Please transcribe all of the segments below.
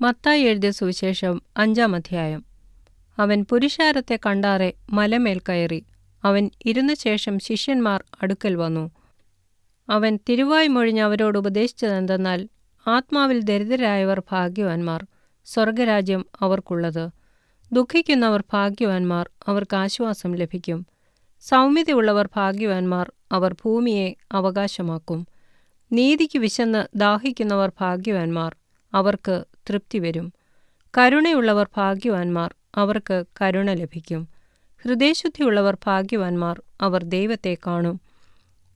മത്തായി എഴുതിയ സുവിശേഷം അഞ്ചാം അധ്യായം. അവൻ പുരുഷാരത്തെ കണ്ടാറെ മലമേൽ കയറി. അവൻ ഇരുന്ന ശേഷം ശിഷ്യന്മാർ അടുക്കൽ വന്നു. അവൻ തിരുവായി മൊഴിഞ്ഞ് അവരോട് ഉപദേശിച്ചതെന്തെന്നാൽ ആത്മാവിൽ ദരിദ്രരായവർ ഭാഗ്യവാന്മാർ സ്വർഗരാജ്യം അവർക്കുള്ളത്. ദുഃഖിക്കുന്നവർ ഭാഗ്യവാന്മാർ അവർക്ക് ആശ്വാസം ലഭിക്കും. സൗമ്യതയുള്ളവർ ഭാഗ്യവാന്മാർ അവർ ഭൂമിയെ അവകാശമാക്കും. നീതിക്ക് വിശന്ന് ദാഹിക്കുന്നവർ ഭാഗ്യവാന്മാർ അവർക്ക് തൃപ്തി വരും. കരുണയുള്ളവർ ഭാഗ്യവാന്മാർ അവർക്ക് കരുണ ലഭിക്കും. ഹൃദയശുദ്ധിയുള്ളവർ ഭാഗ്യവാന്മാർ അവർ ദൈവത്തെ കാണും.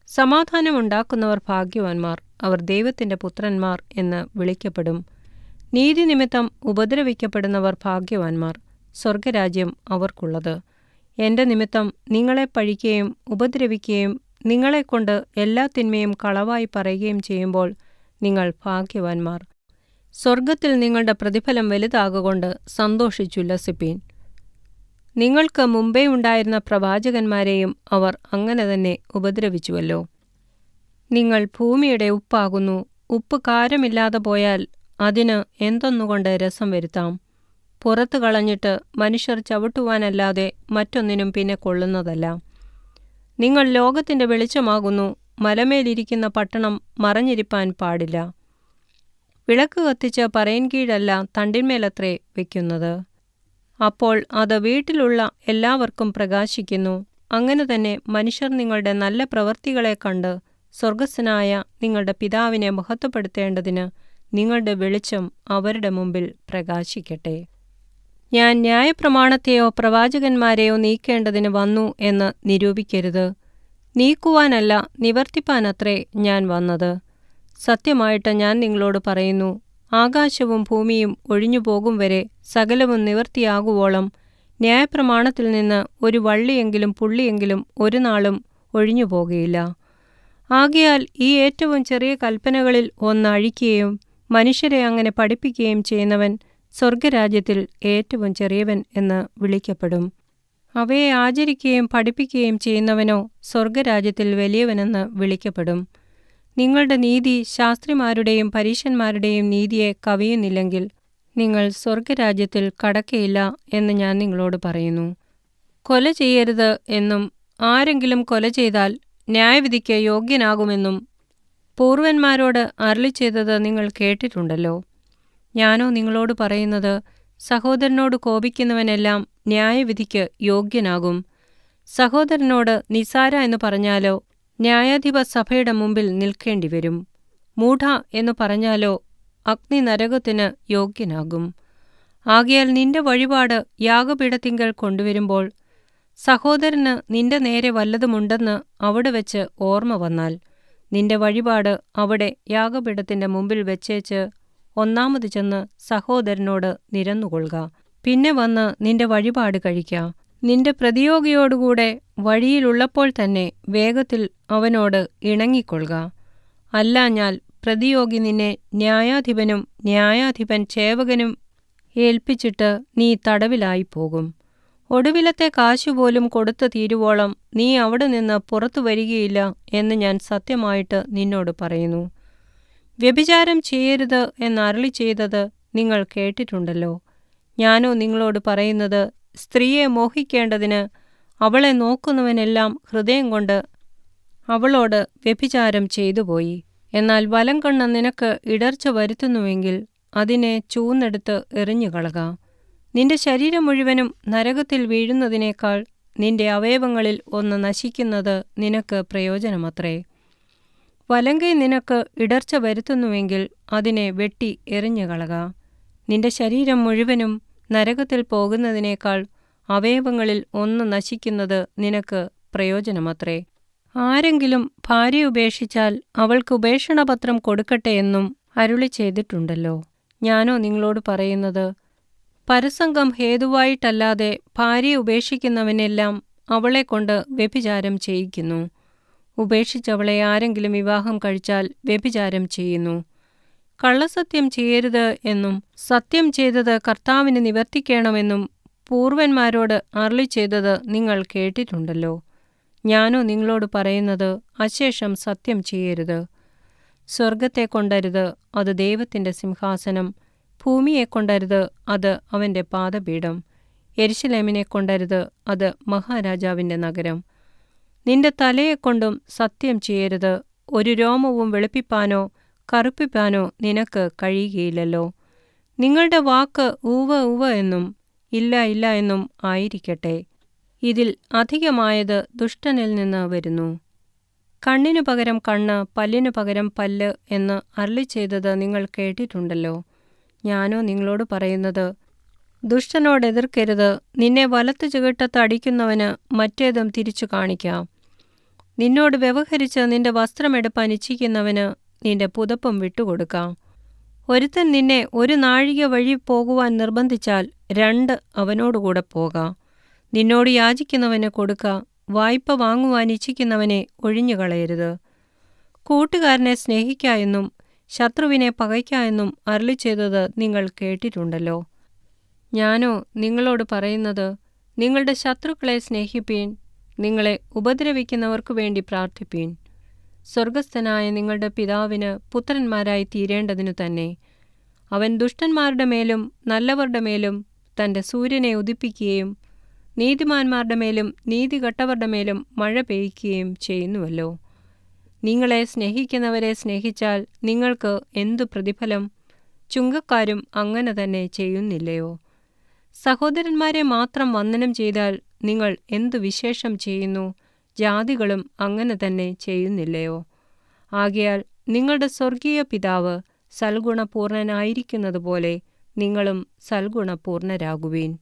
സമാധാനമുണ്ടാക്കുന്നവർ ഭാഗ്യവാന്മാർ അവർ ദൈവത്തിന്റെ പുത്രന്മാർ എന്ന് വിളിക്കപ്പെടും. നീതി നിമിത്തം ഉപദ്രവിക്കപ്പെടുന്നവർ ഭാഗ്യവാന്മാർ സ്വർഗരാജ്യം അവർക്കുള്ളത്. എന്റെ നിമിത്തം നിങ്ങളെ പഴിക്കുകയും ഉപദ്രവിക്കുകയും നിങ്ങളെക്കൊണ്ട് എല്ലാ തിന്മയും കളവായി പറയുകയും ചെയ്യുമ്പോൾ നിങ്ങൾ ഭാഗ്യവാന്മാർ. സ്വർഗത്തിൽ നിങ്ങളുടെ പ്രതിഫലം വലുതാകൊണ്ട് സന്തോഷിച്ചുല്ലസിപ്പീൻ നിങ്ങൾക്ക് മുമ്പേ ഉണ്ടായിരുന്ന പ്രവാചകന്മാരെയും അവർ അങ്ങനെ തന്നെ ഉപദ്രവിച്ചുവല്ലോ. നിങ്ങൾ ഭൂമിയുടെ ഉപ്പാകുന്നു ഉപ്പ് കാരമില്ലാതെ പോയാൽ അതിന് എന്തൊന്നുകൊണ്ട് രസം വരുത്താം? പുറത്തു കളഞ്ഞിട്ട് മനുഷ്യർ ചവിട്ടുവാനല്ലാതെ മറ്റൊന്നിനും പിന്നെ കൊള്ളുന്നതല്ല. നിങ്ങൾ ലോകത്തിന്റെ വെളിച്ചമാകുന്നു മലമേലിരിക്കുന്ന പട്ടണം മറഞ്ഞിരിപ്പാൻ പാടില്ല. വിളക്ക് കത്തിച്ച് പറയൻ കീഴല്ല തണ്ടിന്മേലത്രേ വയ്ക്കുന്നത് അപ്പോൾ അത് വീട്ടിലുള്ള എല്ലാവർക്കും പ്രകാശിക്കുന്നു. അങ്ങനെ തന്നെ മനുഷ്യർ നിങ്ങളുടെ നല്ല പ്രവൃത്തികളെ കണ്ട് സ്വർഗസ്സനായ നിങ്ങളുടെ പിതാവിനെ മഹത്വപ്പെടുത്തേണ്ടതിന് നിങ്ങളുടെ വെളിച്ചം അവരുടെ മുമ്പിൽ പ്രകാശിക്കട്ടെ. ഞാൻ ന്യായപ്രമാണത്തെയോ പ്രവാചകന്മാരെയോ നീക്കേണ്ടതിന് വന്നു എന്ന് നിരൂപിക്കരുത്. നീക്കുവാനല്ല നിവർത്തിപ്പാനത്രേ ഞാൻ വന്നത്. സത്യമായിട്ട് ഞാൻ നിങ്ങളോട് പറയുന്നു ആകാശവും ഭൂമിയും ഒഴിഞ്ഞു പോകും വരെ സകലവും നിവർത്തിയാകുവോളം ന്യായപ്രമാണത്തിൽ നിന്ന് ഒരു വള്ളിയെങ്കിലും പുള്ളിയെങ്കിലും ഒരു നാളും ഒഴിഞ്ഞു പോകുകയില്ല ആകയാൽ ഈ ഏറ്റവും ചെറിയ കൽപ്പനകളിൽ ഒന്ന് അഴിക്കുകയും മനുഷ്യരെ അങ്ങനെ പഠിപ്പിക്കുകയും ചെയ്യുന്നവൻ സ്വർഗരാജ്യത്തിൽ ഏറ്റവും ചെറിയവൻ എന്ന് വിളിക്കപ്പെടും. അവയെ ആചരിക്കുകയും പഠിപ്പിക്കുകയും ചെയ്യുന്നവനോ സ്വർഗരാജ്യത്തിൽ വലിയവനെന്ന് വിളിക്കപ്പെടും. നിങ്ങളുടെ നീതി ശാസ്ത്രിമാരുടെയും പരീശന്മാരുടെയും നീതിയെ കവിയുന്നില്ലെങ്കിൽ നിങ്ങൾ സ്വർഗരാജ്യത്തിൽ കടക്കയില്ല എന്ന് ഞാൻ നിങ്ങളോട് പറയുന്നു. കൊല ചെയ്യരുത് എന്നും ആരെങ്കിലും കൊല ചെയ്താൽ ന്യായവിധിക്ക് യോഗ്യനാകുമെന്നും പൂർവന്മാരോട് അരളി ചെയ്തത് നിങ്ങൾ കേട്ടിട്ടുണ്ടല്ലോ. ഞാനോ നിങ്ങളോട് പറയുന്നത് സഹോദരനോട് കോപിക്കുന്നവനെല്ലാം ന്യായവിധിക്ക് യോഗ്യനാകും. സഹോദരനോട് നിസാര എന്ന് പറഞ്ഞാലോ ന്യായാധിപ സഭയുടെ മുമ്പിൽ നിൽക്കേണ്ടി വരും മൂഢ എന്നു പറഞ്ഞാലോ അഗ്നി നരകത്തിന് യോഗ്യനാകും. ആകയാൽ നിന്റെ വഴിപാട് യാഗപീഠത്തിങ്കൽ കൊണ്ടുവരുമ്പോൾ സഹോദരന് നിന്റെ നേരെ വല്ലതുമുണ്ടെന്ന് അവിടെ വെച്ച് ഓർമ്മ വന്നാൽ നിന്റെ വഴിപാട് അവിടെ യാഗപീഠത്തിന്റെ മുമ്പിൽ വെച്ചേച്ച് ഒന്നാമത് ചെന്ന് സഹോദരനോട് നിരന്നുകൊള്ളുക. പിന്നെ വന്ന് നിന്റെ വഴിപാട് കഴിക്ക. നിന്റെ പ്രതിയോഗിയോടുകൂടെ വഴിയിലുള്ളപ്പോൾ തന്നെ വേഗത്തിൽ അവനോട് ഇണങ്ങിക്കൊള്ളുക. അല്ലാഞ്ഞാൽ പ്രതിയോഗി നിന്നെ ന്യായാധിപനും ന്യായാധിപൻ ചേവകനും ഏൽപ്പിച്ചിട്ട് നീ തടവിലായി പോകും ഒടുവിലത്തെ കാശുപോലും കൊടുത്തു തീരുവോളം നീ അവിടെ നിന്ന് പുറത്തു വരികയില്ല എന്ന് ഞാൻ സത്യമായിട്ട് നിന്നോട് പറയുന്നു. വ്യഭിചാരം ചെയ്യരുത് എന്നരളി ചെയ്തത് നിങ്ങൾ കേട്ടിട്ടുണ്ടല്ലോ. ഞാനോ നിങ്ങളോട് പറയുന്നത് സ്ത്രീയെ മോഹിക്കേണ്ടതിന് അവളെ നോക്കുന്നവനെല്ലാം ഹൃദയം കൊണ്ട് അവളോട് വ്യഭിചാരം ചെയ്തുപോയി എന്നാൽ വലം കണ്ണ് നിനക്ക് ഇടർച്ച വരുത്തുന്നുവെങ്കിൽ അതിനെ ചൂന്നെടുത്ത് എറിഞ്ഞുകളക നിന്റെ ശരീരം മുഴുവനും നരകത്തിൽ വീഴുന്നതിനേക്കാൾ നിന്റെ അവയവങ്ങളിൽ ഒന്ന് നശിക്കുന്നത് നിനക്ക് പ്രയോജനമത്രേ. വലങ്കൈ നിനക്ക് ഇടർച്ച വരുത്തുന്നുവെങ്കിൽ അതിനെ വെട്ടി എറിഞ്ഞുകളക നിന്റെ ശരീരം മുഴുവനും നരകത്തിൽ പോകുന്നതിനേക്കാൾ അവയവങ്ങളിൽ ഒന്ന് നശിക്കുന്നത് നിനക്ക് പ്രയോജനമത്രേ. ആരെങ്കിലും ഭാര്യ ഉപേക്ഷിച്ചാൽ അവൾക്ക് ഉപേക്ഷണപത്രം കൊടുക്കട്ടെ എന്നും അരുളി ചെയ്തിട്ടുണ്ടല്ലോ. ഞാനോ നിങ്ങളോട് പറയുന്നത് പരസംഗം ഹേതുവായിട്ടല്ലാതെ ഭാര്യ ഉപേക്ഷിക്കുന്നവനെല്ലാം അവളെക്കൊണ്ട് വ്യഭിചാരം ചെയ്യിക്കുന്നു. ഉപേക്ഷിച്ചവളെ ആരെങ്കിലും വിവാഹം കഴിച്ചാൽ വ്യഭിചാരം ചെയ്യുന്നു. കള്ളസത്യം ചെയ്യരുത് എന്നും സത്യം ചെയ്തത് കർത്താവിന് നിവർത്തിക്കണമെന്നും പൂർവന്മാരോട് അരളി ചെയ്തത് നിങ്ങൾ കേട്ടിട്ടുണ്ടല്ലോ. ഞാനോ നിങ്ങളോട് പറയുന്നത് അശേഷം സത്യം ചെയ്യരുത്. സ്വർഗത്തെ കൊണ്ടരുത് അത് ദൈവത്തിന്റെ സിംഹാസനം. ഭൂമിയെ കൊണ്ടരുത് അത് അവന്റെ പാദപീഠം. എരിശിലേമിനെ കൊണ്ടരുത് അത് മഹാരാജാവിന്റെ നഗരം. നിന്റെ തലയെക്കൊണ്ടും സത്യം ചെയ്യരുത്. ഒരു രോമവും വെളുപ്പിപ്പാനോ കറുപ്പിപ്പാനോ നിനക്ക് കഴിയുകയില്ലല്ലോ. നിങ്ങളുടെ വാക്ക് ഉവ ഉവ എന്നും ഇല്ല ഇല്ല എന്നും ആയിരിക്കട്ടെ. ഇതിൽ അധികമായത് ദുഷ്ടനിൽ നിന്ന് വരുന്നു. കണ്ണിനു പകരം കണ്ണ് പല്ലിനു പകരം പല്ല് എന്ന് അരളി ചെയ്തത് നിങ്ങൾ കേട്ടിട്ടുണ്ടല്ലോ. ഞാനോ നിങ്ങളോട് പറയുന്നത് ദുഷ്ടനോട് എതിർക്കരുത്. നിന്നെ വലത്തു ചുകിട്ടത്ത് അടിക്കുന്നവന് മറ്റേതും തിരിച്ചു കാണിക്കാം. നിന്നോട് വ്യവഹരിച്ച് നിന്റെ വസ്ത്രമെടുപ്പാൻ ഇച്ഛിക്കുന്നവന് നിന്റെ പുതപ്പും വിട്ടുകൊടുക്കാം. ഒരുത്തൻ നിന്നെ ഒരു നാഴിക വഴി പോകുവാൻ നിർബന്ധിച്ചാൽ രണ്ട് അവനോടുകൂടെ പോകാം. നിന്നോട് യാചിക്കുന്നവന് കൊടുക്ക വായ്പ വാങ്ങുവാൻ ഇച്ഛിക്കുന്നവനെ ഒഴിഞ്ഞുകളയരുത്. കൂട്ടുകാരനെ സ്നേഹിക്ക എന്നും ശത്രുവിനെ പകയ്ക്ക എന്നും അരളി ചെയ്തത് നിങ്ങൾ കേട്ടിട്ടുണ്ടല്ലോ. ഞാനോ നിങ്ങളോട് പറയുന്നത് നിങ്ങളുടെ ശത്രുക്കളെ സ്നേഹിപ്പീൻ നിങ്ങളെ ഉപദ്രവിക്കുന്നവർക്കു വേണ്ടി പ്രാർത്ഥിപ്പീൻ. സ്വർഗസ്ഥനായ നിങ്ങളുടെ പിതാവിന് പുത്രന്മാരായി തീരേണ്ടതിനു തന്നെ. അവൻ ദുഷ്ടന്മാരുടെ മേലും നല്ലവരുടെ മേലും തന്റെ സൂര്യനെ ഉദിപ്പിക്കുകയും നീതിമാന്മാരുടെ മേലും നീതികെട്ടവരുടെ മേലും മഴ പെയ്യ്ക്കുകയും ചെയ്യുന്നുവല്ലോ. നിങ്ങളെ സ്നേഹിക്കുന്നവരെ സ്നേഹിച്ചാൽ നിങ്ങൾക്ക് എന്തു പ്രതിഫലം? ചുങ്കക്കാരും അങ്ങനെ തന്നെ ചെയ്യുന്നില്ലയോ? സഹോദരന്മാരെ മാത്രം വന്ദനം ചെയ്താൽ നിങ്ങൾ എന്തു വിശേഷം ചെയ്യുന്നു? ജാതികളും അങ്ങനെ തന്നെ ചെയ്യുന്നില്ലയോ? ആകയാൽ നിങ്ങളുടെ സ്വർഗീയ പിതാവ് സൽഗുണപൂർണനായിരിക്കുന്നതുപോലെ നിങ്ങളും സൽഗുണപൂർണരാകുവീൻ.